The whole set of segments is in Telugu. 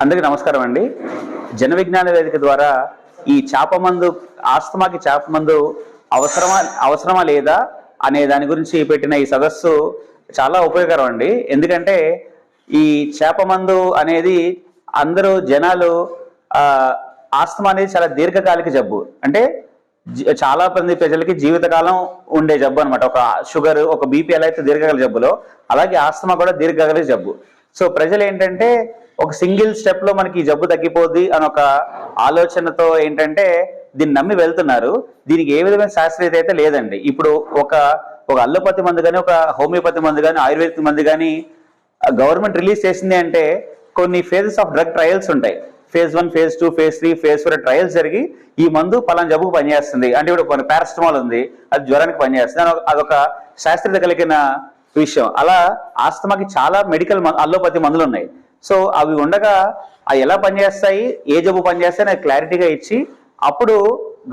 అందరికీ నమస్కారం అండి. జన విజ్ఞాన వేదిక ద్వారా ఈ చేప మందు ఆస్తమాకి చేప మందు అవసరమా అవసరమా లేదా అనే దాని గురించి పెట్టిన ఈ సదస్సు చాలా ఉపయోగకరం అండి. ఎందుకంటే ఈ చేప మందు అనేది అందరూ జనాలు ఆస్తమా అనేది చాలా దీర్ఘకాలిక జబ్బు. అంటే చాలా మంది ప్రజలకి జీవితకాలం ఉండే జబ్బు అనమాట ఒక షుగర్ ఒక బీపీ ఎలా అయితే దీర్ఘకాల జబ్బులో. అలాగే ఆస్తమా కూడా దీర్ఘకాలిక జబ్బు. సో ప్రజలు ఏంటంటే ఒక సింగిల్ స్టెప్లో మనకి ఈ జబ్బు తగ్గిపోద్ది అని ఒక ఆలోచనతో ఏంటంటే దీన్ని నమ్మి వెళ్తున్నారు. దీనికి ఏ విధమైన శాస్త్రీయత అయితే లేదండి. ఇప్పుడు ఒక ఒక అల్లోపతి మందు కానీ ఒక హోమియోపతి మందు కానీ ఆయుర్వేదిక్ మందు కానీ గవర్నమెంట్ రిలీజ్ చేసింది అంటే కొన్ని ఫేజెస్ ఆఫ్ డ్రగ్ ట్రయల్స్ ఉంటాయి. Phase one phase two phase three phase four trials జరిగి ఈ మందు పలానా జబ్బుకు పనిచేస్తుంది. అంటే ఇప్పుడు కొన్ని పారాసిటమాల్ ఉంది అది జ్వరానికి పనిచేస్తుంది అని అదొక శాస్త్రీయత కలిగిన విషయం. అలా ఆస్తమాకి చాలా మెడికల్ అల్లోపతి మందులు ఉన్నాయి. సో అవి ఉండగా అవి ఎలా పనిచేస్తాయి ఏ జబ్బు పనిచేస్తాయి నాకు క్లారిటీగా ఇచ్చి అప్పుడు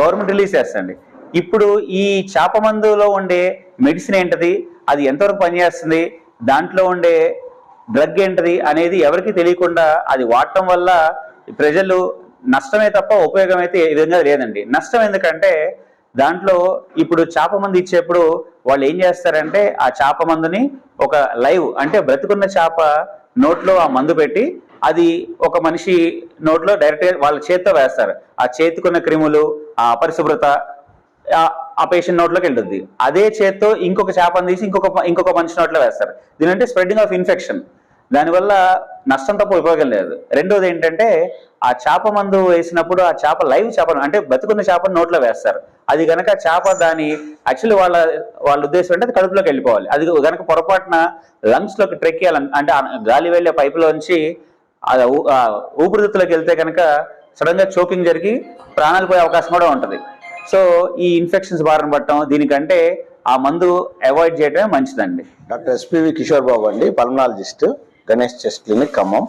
గవర్నమెంట్ రిలీజ్ చేస్తుంది. ఇప్పుడు ఈ చేప మందులో ఉండే మెడిసిన్ ఏంటది అది ఎంతవరకు పనిచేస్తుంది దాంట్లో ఉండే డ్రగ్ ఏంటది అనేది ఎవరికి తెలియకుండా అది వాడటం వల్ల ప్రజలు నష్టమే తప్ప ఉపయోగం అయితే ఏ విధంగా లేదండి. నష్టం ఎందుకంటే దాంట్లో ఇప్పుడు చేప మందు ఇచ్చేప్పుడు వాళ్ళు ఏం చేస్తారంటే ఆ చేప మందుని ఒక లైవ్ అంటే బ్రతుకున్న చేప నోట్లో ఆ మందు పెట్టి అది ఒక మనిషి నోట్లో డైరెక్ట్ వాళ్ళ చేత్తో వేస్తారు. ఆ చేతికున్న క్రిములు ఆ అపరిశుభ్రత ఆ- ఆ పేషెంట్ నోట్లోకి వెళ్తుంది. అదే చేత్తో ఇంకొక చేపను తీసి ఇంకొక ఇంకొక మనిషి నోట్లో వేస్తారు. దీనంటే స్ప్రెడ్డింగ్ ఆఫ్ ఇన్ఫెక్షన్. దానివల్ల నష్టం తప్ప ఉపయోగం లేదు. రెండోది ఏంటంటే ఆ చేప మందు వేసినప్పుడు ఆ చేప లైవ్ చేపను అంటే బతుకున్న చేపను నోట్లో వేస్తారు. అది గనక చేప దాని యాక్చువల్లీ వాళ్ళ వాళ్ళ ఉద్దేశం అంటే అది కడుపులోకి వెళ్ళిపోవాలి. అది గనక పొరపాటున లంగ్స్లోకి ట్రెక్ చేయాలని అంటే గాలి వెళ్ళే పైపులోంచి అది ఊపిరితిత్తులోకి వెళ్తే కనుక సడన్గా చోకింగ్ జరిగి ప్రాణాలు పోయే అవకాశం కూడా ఉంటుంది. సో ఈ ఇన్ఫెక్షన్స్ బారిన పట్టడం దీనికంటే ఆ మందు అవాయిడ్ చేయడమే మంచిదండి. డాక్టర్ ఎస్పివి కిషోర్ బాబు అండి pulmonologist Ganesh chest clinic Khammam.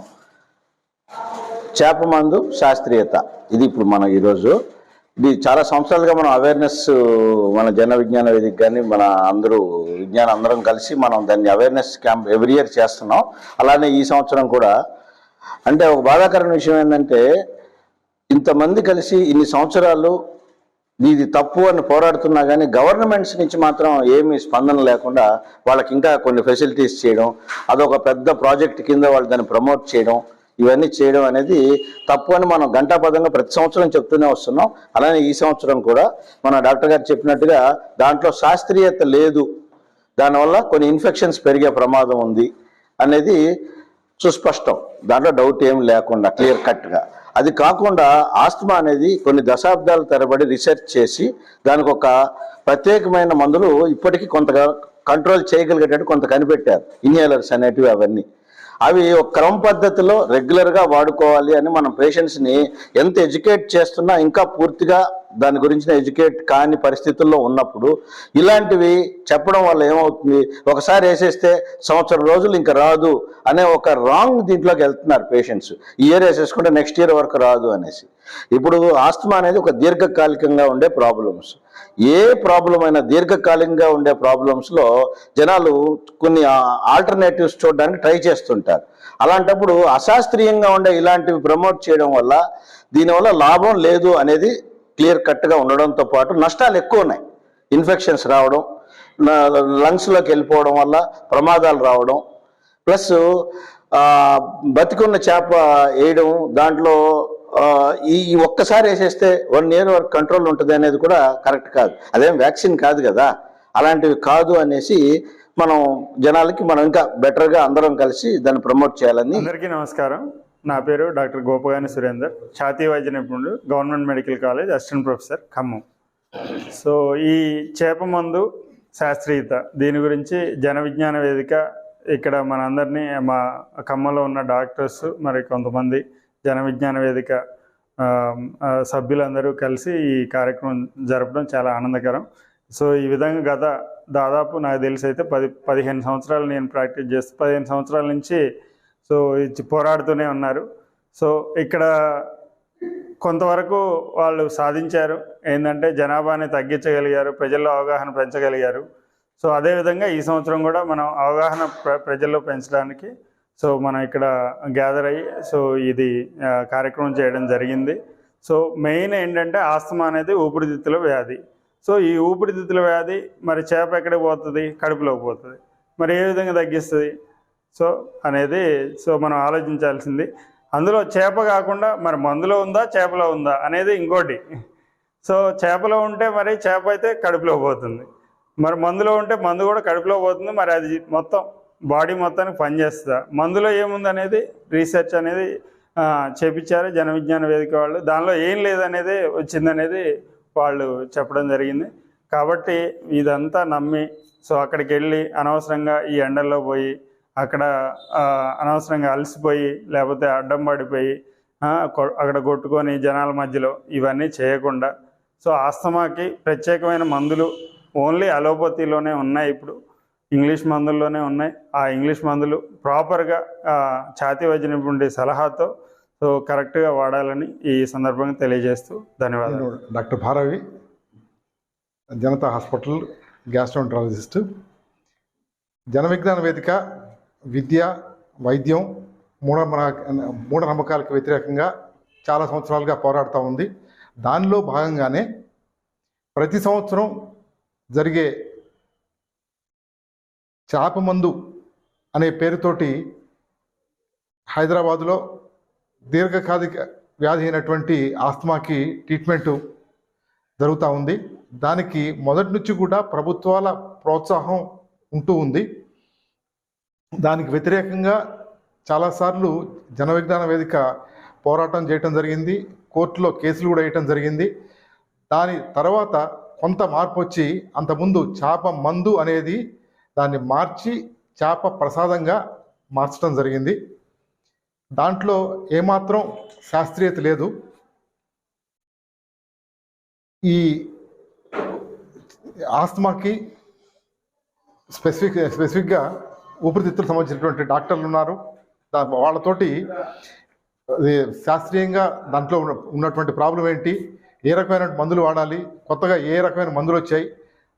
చేప మందు శాస్త్రీయత. ఇది ఇప్పుడు మనం ఈరోజు ఇది చాలా సంవత్సరాలుగా మనం అవేర్నెస్ మన జన విజ్ఞాన వేదిక కానీ మన అందరూ విజ్ఞానం అందరం కలిసి మనం దాన్ని అవేర్నెస్ క్యాంప్ ఎవ్రీ ఇయర్ చేస్తున్నాం. అలానే ఈ సంవత్సరం కూడా. అంటే ఒక బాధాకరమైన విషయం ఏంటంటే ఇంతమంది కలిసి ఇన్ని సంవత్సరాలు ఇది తప్పు అని పోరాడుతున్నా కానీ గవర్నమెంట్స్ నుంచి మాత్రం ఏమీ స్పందన లేకుండా వాళ్ళకి ఇంకా కొన్ని ఫెసిలిటీస్ చేయడం అదొక పెద్ద ప్రాజెక్ట్ కింద వాళ్ళు దాన్ని ప్రమోట్ చేయడం ఇవన్నీ చేయడం అనేది తప్పు అని మనం గంటాపదంగా ప్రతి సంవత్సరం చెప్తూనే వస్తున్నాం. అలానే ఈ సంవత్సరం కూడా మన డాక్టర్ గారు చెప్పినట్టుగా దాంట్లో శాస్త్రీయత లేదు. దానివల్ల కొన్ని ఇన్ఫెక్షన్స్ పెరిగే ప్రమాదం ఉంది అనేది సుస్పష్టం. దాంట్లో డౌట్ ఏం లేకుండా క్లియర్ కట్గా. అది కాకుండా ఆస్తమా అనేది కొన్ని దశాబ్దాల తరబడి రీసెర్చ్ చేసి దానికి ఒక ప్రత్యేకమైన మందులు ఇప్పటికీ కొంతగా కంట్రోల్ చేయగలిగేటట్టు కొంత కనిపెట్టారు. ఇన్హేలర్స్ అనేటివి అవన్నీ. అవి ఒక క్రమ పద్ధతిలో రెగ్యులర్గా వాడుకోవాలి అని మనం పేషెంట్స్ని ఎంత ఎడ్యుకేట్ చేస్తున్నా ఇంకా పూర్తిగా దాని గురించిన ఎడ్యుకేట్ కాని పరిస్థితుల్లో ఉన్నప్పుడు ఇలాంటివి చెప్పడం వల్ల ఏమవుతుంది? ఒకసారి వేసేస్తే సంవత్సరం రోజులు ఇంకా రాదు అనే ఒక రాంగ్ దీంట్లోకి వెళ్తున్నారు పేషెంట్స్ ఈ ఇయర్ వేసేసుకుంటే నెక్స్ట్ ఇయర్ వరకు రాదు అనేసి. ఇప్పుడు ఆస్తమా అనేది ఒక దీర్ఘకాలికంగా ఉండే ప్రాబ్లమ్స్ ఏ ప్రాబ్లం అయినా దీర్ఘకాలికంగా ఉండే ప్రాబ్లమ్స్లో జనాలు కొన్ని ఆల్టర్నేటివ్స్ చూడడానికి ట్రై చేస్తుంటారు. అలాంటప్పుడు అశాస్త్రీయంగా ఉండే ఇలాంటివి ప్రమోట్ చేయడం వల్ల దీనివల్ల లాభం లేదు అనేది క్లియర్ కట్గా ఉండడంతో పాటు నష్టాలు ఎక్కువ ఉన్నాయి ఇన్ఫెక్షన్స్ రావడం లంగ్స్లోకి వెళ్ళిపోవడం వల్ల ప్రమాదాలు రావడం. ప్లస్ బతికున్న చేప వేయడం దాంట్లో ఈ ఈ ఒక్కసారి వేసేస్తే వన్ ఇయర్ వరకు కంట్రోల్ ఉంటుంది అనేది కూడా కరెక్ట్ కాదు. అదేం వ్యాక్సిన్ కాదు కదా. అలాంటివి కాదు అనేసి మనం జనాలకి మనం ఇంకా బెటర్గా అందరం కలిసి దాన్ని ప్రమోట్ చేయాలని అందరికీ నమస్కారం. నా పేరు డాక్టర్ గోపగాని సురేందర్. ఛాతీ వైద్య నిపుణుడు government medical college assistant professor Khammam. So ఈ చేప మందు శాస్త్రీయత దీని గురించి జన విజ్ఞాన వేదిక ఇక్కడ మనందరినీ మా ఖమ్మంలో ఉన్న డాక్టర్స్ మరి కొంతమంది జన విజ్ఞాన వేదిక సభ్యులందరూ కలిసి ఈ కార్యక్రమం జరపడం చాలా ఆనందకరం. సో ఈ విధంగా గత దాదాపు నాకు తెలిసి అయితే పది పదిహేను సంవత్సరాలు నేను ప్రాక్టీస్ చేస్తే పదిహేను సంవత్సరాల నుంచి సో ఇది పోరాడుతూనే ఉన్నారు. సో ఇక్కడ కొంతవరకు వాళ్ళు సాధించారు. ఏంటంటే జనాభాని తగ్గించగలిగారు ప్రజల్లో అవగాహన పెంచగలిగారు. సో అదేవిధంగా ఈ సంవత్సరం కూడా మనం అవగాహన ప్ర ప్రజల్లో పెంచడానికి సో మనం ఇక్కడ గ్యాదర్ అయ్యి సో ఇది కార్యక్రమం చేయడం జరిగింది. సో మెయిన్ ఏంటంటే ఆస్తమా అనేది ఊపిరితిత్తుల వ్యాధి. సో ఈ ఊపిరితిత్తుల వ్యాధి మరి చేప ఎక్కడికి పోతుంది? కడుపులోకి పోతుంది. మరి ఏ విధంగా తగ్గిస్తుంది? సో అనేది సో మనం ఆలోచించాల్సింది. అందులో చేప కాకుండా మరి మందులో ఉందా చేపలో ఉందా అనేది ఇంకోటి. సో చేపలో ఉంటే మరి చేప అయితే కడుపులో పోతుంది. మరి మందులో ఉంటే మందు కూడా కడుపులో పోతుంది. మరి అది మొత్తం బాడీ మొత్తానికి పనిచేస్తుందా? మందులో ఏముంది అనేది రీసెర్చ్ అనేది చేపించారు జన విజ్ఞాన వేదిక వాళ్ళు. దానిలో ఏం లేదనేది వచ్చిందనేది వాళ్ళు చెప్పడం జరిగింది. కాబట్టి ఇదంతా నమ్మి సో అక్కడికి వెళ్ళి అనవసరంగా ఈ ఎండల్లో పోయి అక్కడ అనవసరంగా అలసిపోయి లేకపోతే అడ్డం పడిపోయి కొ- అక్కడ కొట్టుకొని జనాల మధ్యలో ఇవన్నీ చేయకుండా సో ఆస్తమాకి ప్రత్యేకమైన మందులు ఓన్లీ అలోపతిలోనే ఉన్నాయి ఇప్పుడు. ఇంగ్లీష్ మందుల్లోనే ఉన్నాయి. ఆ ఇంగ్లీష్ మందులు ప్రాపర్గా ఆ, ఛాతీ ఉండే సలహాతో సో కరెక్ట్గా వాడాలని ఈ సందర్భంగా తెలియజేస్తూ ధన్యవాదాలు. Doctor Bharavi Janata hospital gastroenterologist Jana Vignana Vedika విద్య వైద్యం మూఢ మూఢనమ్మకాలకు వ్యతిరేకంగా చాలా సంవత్సరాలుగా పోరాడుతూ ఉంది. దానిలో భాగంగానే ప్రతి సంవత్సరం జరిగే చేప మందు అనే పేరుతోటి హైదరాబాదులో దీర్ఘకాలిక వ్యాధి అయినటువంటి ఆస్తమాకి ట్రీట్మెంట్ జరుగుతూ ఉంది. దానికి మొదటి నుంచి కూడా ప్రభుత్వాల ప్రోత్సాహం ఉంటూ ఉంది. దానికి వ్యతిరేకంగా చాలాసార్లు జనవిజ్ఞాన వేదిక పోరాటం చేయటం జరిగింది. కోర్టులో కేసులు కూడా వేయటం జరిగింది. దాని తర్వాత కొంత మార్పు వచ్చి అంతకుముందు చేప మందు అనేది దాన్ని మార్చి చేప ప్రసాదంగా మార్చడం జరిగింది. దాంట్లో ఏమాత్రం శాస్త్రీయత లేదు. ఈ ఆస్తమాకి స్పెసిఫిక్ స్పెసిఫిక్గా ఊపిరితిత్తులు సంబంధించినటువంటి డాక్టర్లు ఉన్నారు. దా- వాళ్ళతోటి శాస్త్రీయంగా దాంట్లో ఉన్న- ఉన్నటువంటి ప్రాబ్లం ఏంటి? ఏ రకమైన మందులు వాడాలి? కొత్తగా ఏ రకమైన మందులు వచ్చాయి?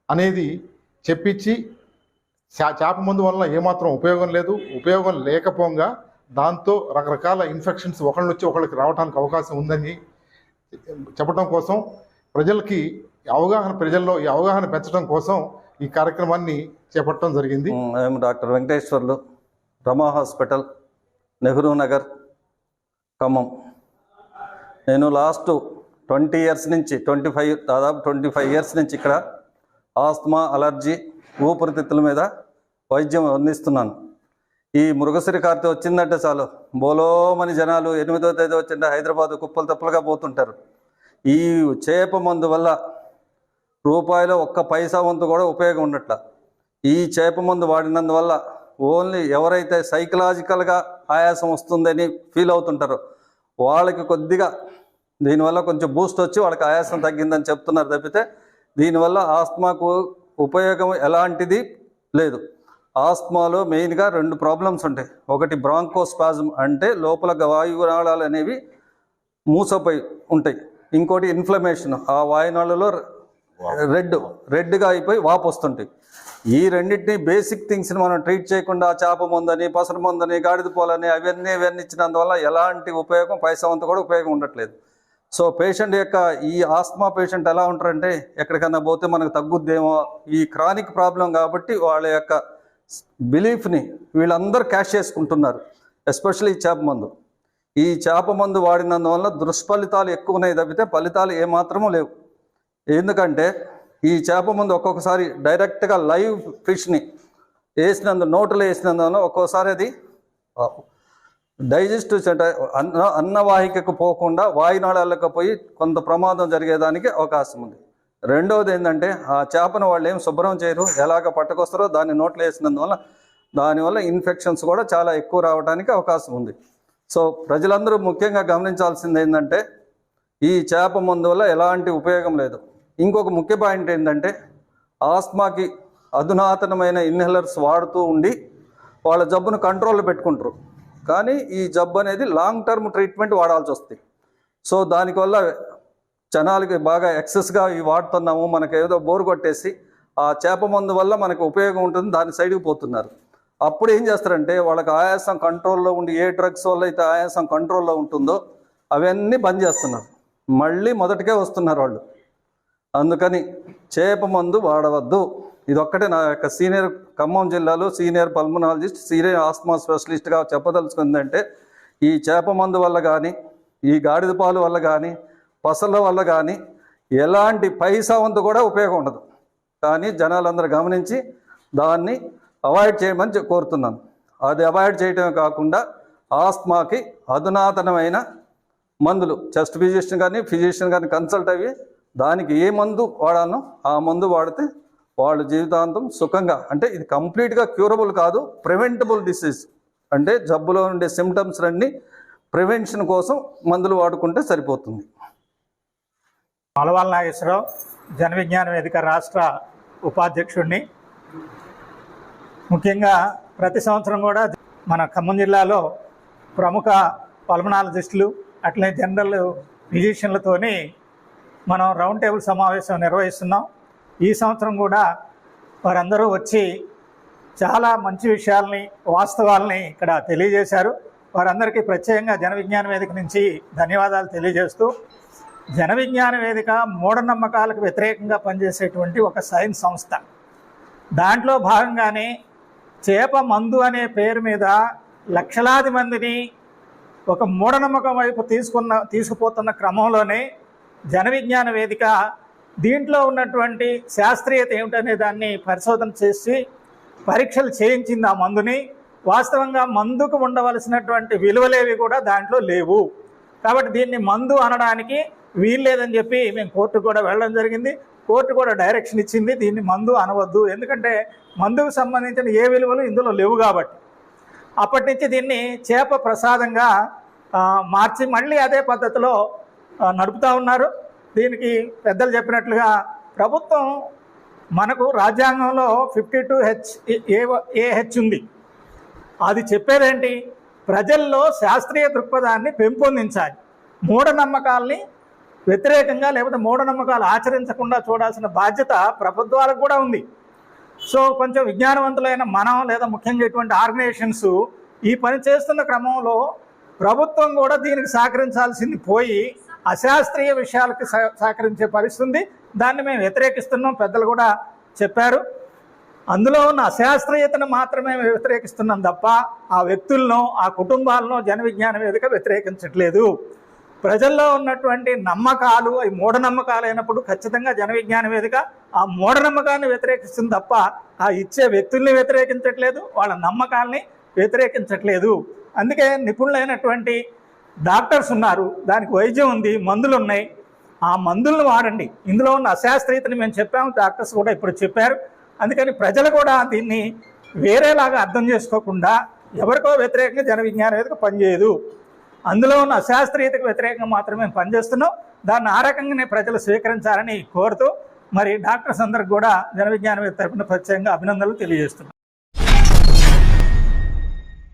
అనేది చెప్పించి చేప మందు వల్ల ఏమాత్రం ఉపయోగం లేదు. ఉపయోగం లేకపోగా దాంతో రకరకాల ఇన్ఫెక్షన్స్ ఒకళ్ళ నుంచి ఒకళ్ళకి రావడానికి అవకాశం ఉందని చెప్పడం కోసం ప్రజలకి అవగాహన ప్రజల్లో ఈ అవగాహన పెంచడం కోసం ఈ కార్యక్రమాన్ని చేపట్టడం జరిగింది. మేము డాక్టర్ వెంకటేశ్వర్లు రమా హాస్పిటల్ నెహ్రూ నగర్ ఖమ్మం. నేను లాస్ట్ ట్వంటీ ఇయర్స్ నుంచి ట్వంటీ ఫైవ్ దాదాపు ట్వంటీ ఫైవ్ ఇయర్స్ నుంచి ఇక్కడ ఆస్తమా అలర్జీ ఊపిరితిత్తుల మీద వైద్యం అందిస్తున్నాను. ఈ మృగశ్రీ కార్తె వచ్చిందంటే చాలు. బోలోమని జనాలు ఎనిమిదో తేదీ వచ్చింటే హైదరాబాద్ కుప్పలు తప్పులుగా పోతుంటారు. ఈ చేప మందు వల్ల రూపాయలు ఒక్క పైసా వంతు కూడా ఉపయోగం ఉండట్ల. ఈ చేప మందు వాడినందువల్ల ఓన్లీ ఎవరైతే సైకలాజికల్గా ఆయాసం వస్తుందని ఫీల్ అవుతుంటారో వాళ్ళకి కొద్దిగా దీనివల్ల కొంచెం బూస్ట్ వచ్చి వాళ్ళకి ఆయాసం తగ్గిందని చెప్తున్నారు తప్పితే దీనివల్ల ఆస్మాకు ఉపయోగం ఎలాంటిది? లేదు. ఆస్మాలో మెయిన్గా రెండు ప్రాబ్లమ్స్ ఉంటాయి. ఒకటి బ్రాంకోస్పాజం అంటే లోపల వాయునాళాలు అనేవి మూసపోయి ఉంటాయి. ఇంకోటి ఇన్ఫ్లమేషన్. ఆ వాయునాళలో రెడ్ రెడ్గా అయిపోయి వాపు వస్తుంటాయి. ఈ రెండింటిని బేసిక్ థింగ్స్ని మనం ట్రీట్ చేయకుండా చేప మందని పసరు మందని గాడిద పోలని అవన్నీ ఇవన్నీ ఇచ్చినందువల్ల ఎలాంటి ఉపయోగం? పైసా అంత కూడా ఉపయోగం ఉండట్లేదు. సో పేషెంట్ యొక్క ఈ ఆస్మా పేషెంట్ ఎలా ఉంటారంటే ఎక్కడికన్నా పోతే మనకు తగ్గుద్దేమో ఈ క్రానిక్ ప్రాబ్లం కాబట్టి వాళ్ళ యొక్క బిలీఫ్ని వీళ్ళందరూ క్యాష్ చేసుకుంటున్నారు ఎస్పెషల్లీ చేప మందు. ఈ చేప మందు వాడినందువల్ల దుష్ఫలితాలు ఎక్కువ ఉన్నాయి తప్పితే ఫలితాలు ఏమాత్రమూ లేవు. ఎందుకంటే ఈ చేప మందు ఒక్కొక్కసారి డైరెక్ట్గా లైవ్ ఫిష్ని వేసినందు నోట్లో వేసినందువల్ల ఒక్కోసారి అది డైజెస్టివ్ సెంటర్ అన్న అన్నవాహికకు పోకుండా వాయునాళాలకు పోయి కొంత ప్రమాదం జరిగేదానికి అవకాశం ఉంది. రెండవది ఏంటంటే ఆ చేపను వాళ్ళు ఏం శుభ్రం చేయరు ఎలాగ పట్టుకొస్తారో దాన్ని నోట్లో వేసినందువల్ల దానివల్ల ఇన్ఫెక్షన్స్ కూడా చాలా ఎక్కువ రావడానికి అవకాశం ఉంది. సో ప్రజలందరూ ముఖ్యంగా గమనించాల్సింది ఏంటంటే ఈ చేప మందు వల్ల ఎలాంటి ఉపయోగం లేదు. ఇంకొక ముఖ్య పాయింట్ ఏంటంటే ఆస్మాకి అధునాతనమైన ఇన్హెలర్స్ వాడుతూ ఉండి వాళ్ళ జబ్బును కంట్రోల్లో పెట్టుకుంటారు. కానీ ఈ జబ్బు అనేది లాంగ్ టర్మ్ ట్రీట్మెంట్ వాడాల్సి వస్తుంది. సో దానివల్ల జనాలకి బాగా ఎక్సెస్గా ఇవి వాడుతున్నాము మనకు ఏదో బోరు కొట్టేసి ఆ చేప మందు వల్ల మనకు ఉపయోగం ఉంటుంది దాని సైడ్కి పోతున్నారు. అప్పుడు ఏం చేస్తారంటే వాళ్ళకి ఆయాసం కంట్రోల్లో ఉండి ఏ డ్రగ్స్ వల్ల అయితే ఆయాసం కంట్రోల్లో ఉంటుందో అవన్నీ బంద్ చేస్తున్నారు. మళ్ళీ మొదటికే వస్తున్నారు వాళ్ళు. అందుకని చేప మందు వాడవద్దు. ఇది ఒక్కటే నా యొక్క సీనియర్ ఖమ్మం జిల్లాలో సీనియర్ పల్మనాలజిస్ట్ సీనియర్ ఆస్మా స్పెషలిస్ట్గా చెప్పదలుచుకుందంటే ఈ చేప మందు వల్ల కానీ ఈ గాడిద పాలు వల్ల కానీ పసల వల్ల కానీ ఎలాంటి పైసా వంతు కూడా ఉపయోగం ఉండదు. కానీ జనాలందరూ గమనించి దాన్ని అవాయిడ్ చేయమని కోరుతున్నాను. అది అవాయిడ్ చేయటమే కాకుండా ఆస్మాకి అధునాతనమైన మందులు చెస్ట్ ఫిజిషియన్ కానీ ఫిజిషియన్ కానీ కన్సల్ట్ అవి దానికి ఏ మందు వాడాలో ఆ మందు వాడితే వాళ్ళు జీవితాంతం సుఖంగా అంటే ఇది కంప్లీట్గా క్యూరబుల్ కాదు ప్రివెంటబుల్ డిసీజ్. అంటే జబ్బులో ఉండే సిమ్టమ్స్ అన్ని ప్రివెన్షన్ కోసం మందులు వాడుకుంటే సరిపోతుంది. మలవాళ్ళ నాగేశ్వరరావు జన విజ్ఞాన వేదిక రాష్ట్ర ఉపాధ్యక్షుడిని ముఖ్యంగా ప్రతి సంవత్సరం కూడా మన ఖమ్మం జిల్లాలో ప్రముఖ పల్మనాలజిస్టులు అట్లనే జనరల్ ఫిజిషియన్లతోని మనం రౌండ్ టేబుల్ సమావేశం నిర్వహిస్తున్నాం. ఈ సంవత్సరం కూడా వారందరూ వచ్చి చాలా మంచి విషయాల్ని వాస్తవాల్ని ఇక్కడ తెలియజేశారు. వారందరికీ ప్రత్యేకంగా జన విజ్ఞాన వేదిక నుంచి ధన్యవాదాలు తెలియజేస్తూ జన విజ్ఞాన వేదిక మూఢనమ్మకాలకు వ్యతిరేకంగా పనిచేసేటువంటి ఒక సైన్స్ సంస్థ. దాంట్లో భాగంగానే చేప మందు అనే పేరు మీద లక్షలాది మందిని ఒక మూఢనమ్మకం వైపు తీసుకున్న తీసుకుపోతున్న క్రమంలోనే జన విజ్ఞాన వేదిక దీంట్లో ఉన్నటువంటి శాస్త్రీయత ఏమిటనే దాన్ని పరిశోధన చేసి పరీక్షలు చేయించింది ఆ మందుని. వాస్తవంగా మందుకు ఉండవలసినటువంటి విలువలేవి కూడా దాంట్లో లేవు. కాబట్టి దీన్ని మందు అనడానికి వీల్లేదని చెప్పి మేము కోర్టు కూడా వెళ్ళడం జరిగింది. కోర్టు కూడా డైరెక్షన్ ఇచ్చింది దీన్ని మందు అనవద్దు. ఎందుకంటే మందుకు సంబంధించిన ఏ విలువలు ఇందులో లేవు కాబట్టి. అప్పటి నుంచి దీన్ని చేప ప్రసాదంగా మార్చి మళ్ళీ అదే పద్ధతిలో నడుపుతూ నడుపుతా ఉన్నారు. దీనికి పెద్దలు చెప్పినట్లుగా ప్రభుత్వం మనకు రాజ్యాంగంలో fifty two H A A H ఉంది. అది చెప్పేదేంటి? ప్రజల్లో శాస్త్రీయ దృక్పథాన్ని పెంపొందించాలి. మూఢనమ్మకాల్ని వ్యతిరేకంగా లేకపోతే మూఢనమ్మకాలు ఆచరించకుండా చూడాల్సిన బాధ్యత ప్రభుత్వాలకు కూడా ఉంది. సో కొంచెం విజ్ఞానవంతులైన మనం లేదా ముఖ్యంగా ఇటువంటి ఆర్గనైజేషన్స్ ఈ పని చేస్తున్న క్రమంలో ప్రభుత్వం కూడా దీనికి సహకరించాల్సింది పోయి అశాస్త్రీయ విషయాలకు సహ- సహకరించే పరిస్థితి ఉంది దాన్ని మేము వ్యతిరేకిస్తున్నాం. పెద్దలు కూడా చెప్పారు. అందులో ఉన్న అశాస్త్రీయతను మాత్రమే వ్యతిరేకిస్తున్నాం తప్ప ఆ వ్యక్తులను ఆ కుటుంబాలను జన విజ్ఞాన వేదిక వ్యతిరేకించట్లేదు. ప్రజల్లో ఉన్నటువంటి నమ్మకాలు అవి మూఢనమ్మకాలు అయినప్పుడు ఖచ్చితంగా జన విజ్ఞాన వేదిక ఆ మూఢనమ్మకాన్ని వ్యతిరేకిస్తుంది తప్ప ఆ ఇచ్చే వ్యక్తుల్ని వ్యతిరేకించట్లేదు వాళ్ళ నమ్మకాల్ని వ్యతిరేకించట్లేదు. అందుకే నిపుణులైనటువంటి డాక్టర్స్ ఉన్నారు దానికి వైద్యం ఉంది మందులు ఉన్నాయి. ఆ మందులను వాడండి. ఇందులో ఉన్న అశాస్త్రీయతని మేము చెప్పాము డాక్టర్స్ కూడా ఇప్పుడు చెప్పారు. అందుకని ప్రజలు కూడా దీన్ని వేరేలాగా అర్థం చేసుకోకుండా ఎవరికో వ్యతిరేకంగా జన విజ్ఞాన వేదిక పనిచేయదు. అందులో ఉన్న అశాస్త్రీయతకు వ్యతిరేకంగా మాత్రమే పనిచేస్తున్నాం. దాన్ని ఆ రకంగానే ప్రజలు స్వీకరించాలని కోరుతూ మరి డాక్టర్స్ అందరికి కూడా జన విజ్ఞాన వేదిక తరపున ప్రత్యేకంగా అభినందనలు తెలియజేస్తున్నాం.